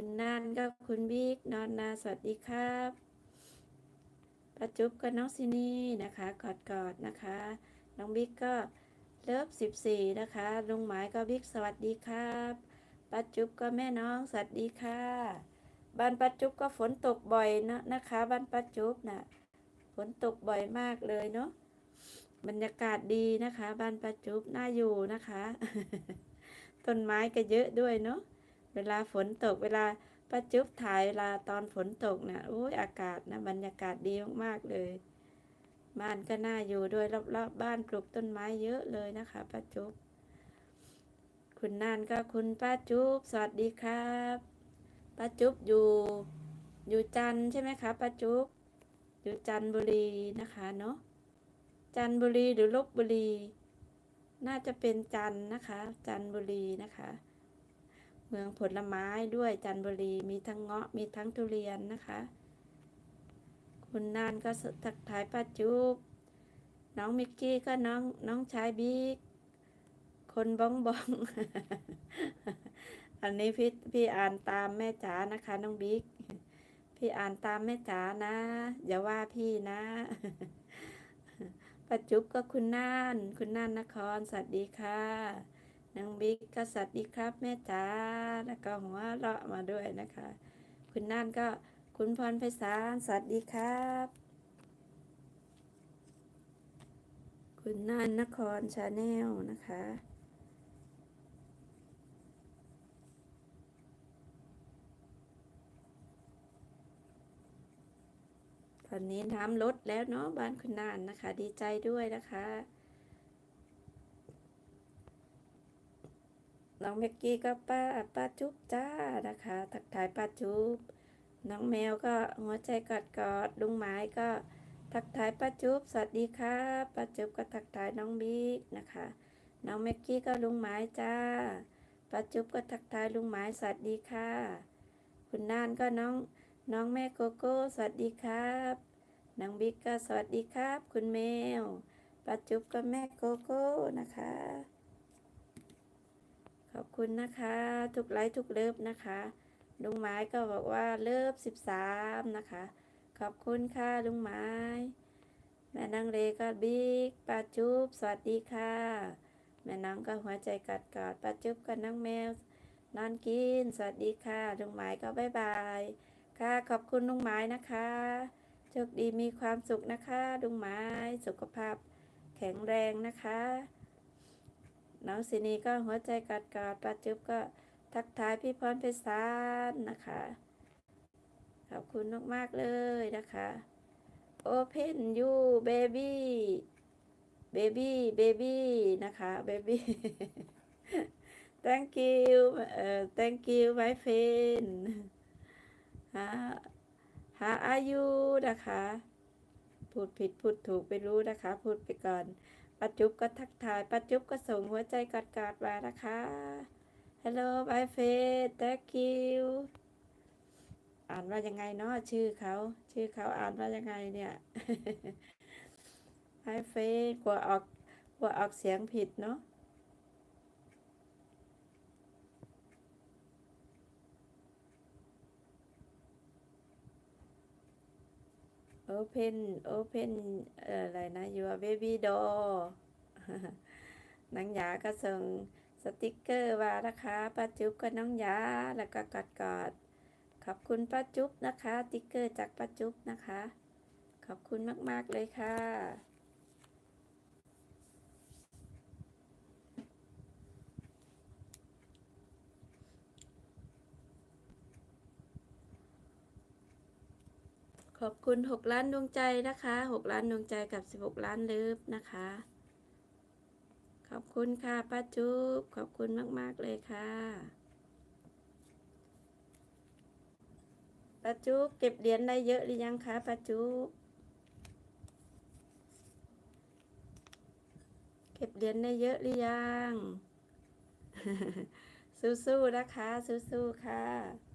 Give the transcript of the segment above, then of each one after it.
คุณนันก็คุณบิ๊กนอนนาสวัสดีครับป้าจุ๊บก็น้องซินีนะคะกอดกอดๆนะคะ น้องบิ๊กก็เลิฟสิบสี่นะคะลุงหมายก็บิ๊กสวัสดีครับป้าจุ๊บก็แม่น้องสวัสดีค่ะบ้านป้าจุ๊บก็ฝนตกบ่อยนะนะคะบ้านป้าจุ๊บน่ะฝนตกบ่อยมากเลยเนาะบรรยากาศดีนะคะบ้านป้าจุ๊บน่าอยู่นะคะ ต้นไม้ก็เยอะด้วยเนาะ เวลาฝนตกเวลาป้าจุ๊บถ่ายเวลาตอนฝนตกนะโอ้ยอากาศนะบรรยากาศดีมากๆเลย บ้านก็น่าอยู่ด้วยรอบๆบบ้านปลูกต้นไม้เยอะเลยนะคะป้าจุ๊บคุณนานก็คุณป้าจุ๊บสวัสดีครับป้าจุ๊บอยู่ อยู่จันใช่ไหมคะป้าจุ๊บอยู่จันบุรีนะคะเนาะจันบุรีหรือลบบุรี น่าจะเป็นจันนะคะ จันบุรีนะคะ เมืองผลไม้ด้วยจันทบุรีมีทั้งเงาะมีทั้งทุเรียนนะคะ คุณนานก็ทักทายป้าจุ๊บน้องมิกกี้ก็น้องน้องชายบิ๊กคนบ้องบ้อง อันนี้พี่พี่อ่านตามแม่จ๋านะคะ น้องบิ๊กพี่อ่านตามแม่จ๋านะอย่าว่าพี่นะป้าจุ๊บก็คุณน่าน คุณน่านนครสวัสดีค่ะ นางบิ๊กก็สวัสดีครับแม่จ๋าแล้วก็หัวเราะมาด้วยนะคะ คุณน่านก็คุณพรไพศาลสวัสดีครับ คุณน่านนครชาแนลนะคะตอนนี้น้ำลดแล้วเนาะบ้านคุณนานนะคะ ดีใจด้วยนะคะ น้องเมกกี้ก็ป้าป้าจุ๊บจ้านะคะ ทักทายป้าจุ๊บน้องแมวก็หัวใจกอดกอดลุงไม้ก็ทักทายป้าจุ๊บสวัสดีครับป้าจุ๊บก็ทักทายน้องบิ๊กนะคะ น้องเมกกี้ก็ลุงไม้จ้าป้าจุ๊บก็ทักทายลุงไม้สวัสดีค่ะ คุณน่านก็น้องน้องแม่โกโก้สวัสดีครับน้องบิ๊กก็สวัสดีครับ คุณแมวป้าจุ๊บก็แม่โกโก้นะคะ อบคุณนะคะ ทุกไลค์ทุกเลิฟนะคะลุงไม้ก็บอกว่าเลิฟสิบสามนะคะ ขอบคุณค่ะลุงไม้ แม่นางเลก็บิ๊กป้าจุ๊บสวัสดีค่ะ แม่น้องก็หัวใจกัดกอดป้าจุ๊บกับน้องแมวนอนกิน สวัสดีค่ะลุงไม้ก็บายบายค่ะขอบคุณลุงไม้นะคะโชคดีมีความสุขนะคะลุงไม้สุขภาพแข็งแรงนะคะ น้องสินีก็หัวใจกัดกอดป้าจุ๊บก็ทักทายพี่พรเพชรสารนะคะ ขอบคุณมากๆเลยนะคะ Open you baby baby baby นะคะ baby thank you เอ่อ thank you my friend หาหาอายุนะคะ พูดผิดพูดถูกไปรู้นะคะ พูดไปก่อน ป้าจุ๊บก็ทักทายป้าจุ๊บก็ส่งหัวใจกอดๆมานะคะ Hello my friend thank you อ่านว่ายังไงเนาะชื่อเขา ชื่อเขาอ่านว่ายังไงเนี่ย my friend กลัวออกกลัวออกเสียงผิดเนาะ Open Open เอ่ออะไรนะ Your Baby Door น้องหยาก็ส่งสติกเกอร์มานะคะป้าจุ๊บกับน้องหยาแล้วก็กอดกอดๆขอบคุณป้าจุ๊บนะคะสติกเกอร์จากป้าจุ๊บนะคะ ขอบคุณมาก ๆ เลยค่ะ ขอบคุณ 6 ล้านดวงใจนะคะ 6 ล้านดวงใจกับ 16 ล้านเลิฟนะคะ ขอบคุณค่ะป้าจุ๊บขอบคุณมาก ๆ เลยค่ะป้าจุ๊บเก็บเหรียญได้เยอะหรือยังคะป้าจุ๊บเก็บเหรียญได้เยอะหรือยัง สู้ๆนะคะ สู้ๆค่ะ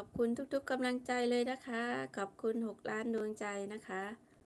ขอบคุณทุกๆกำลังใจเลยนะคะ ขอบคุณ 6 ล้านดวงใจนะคะ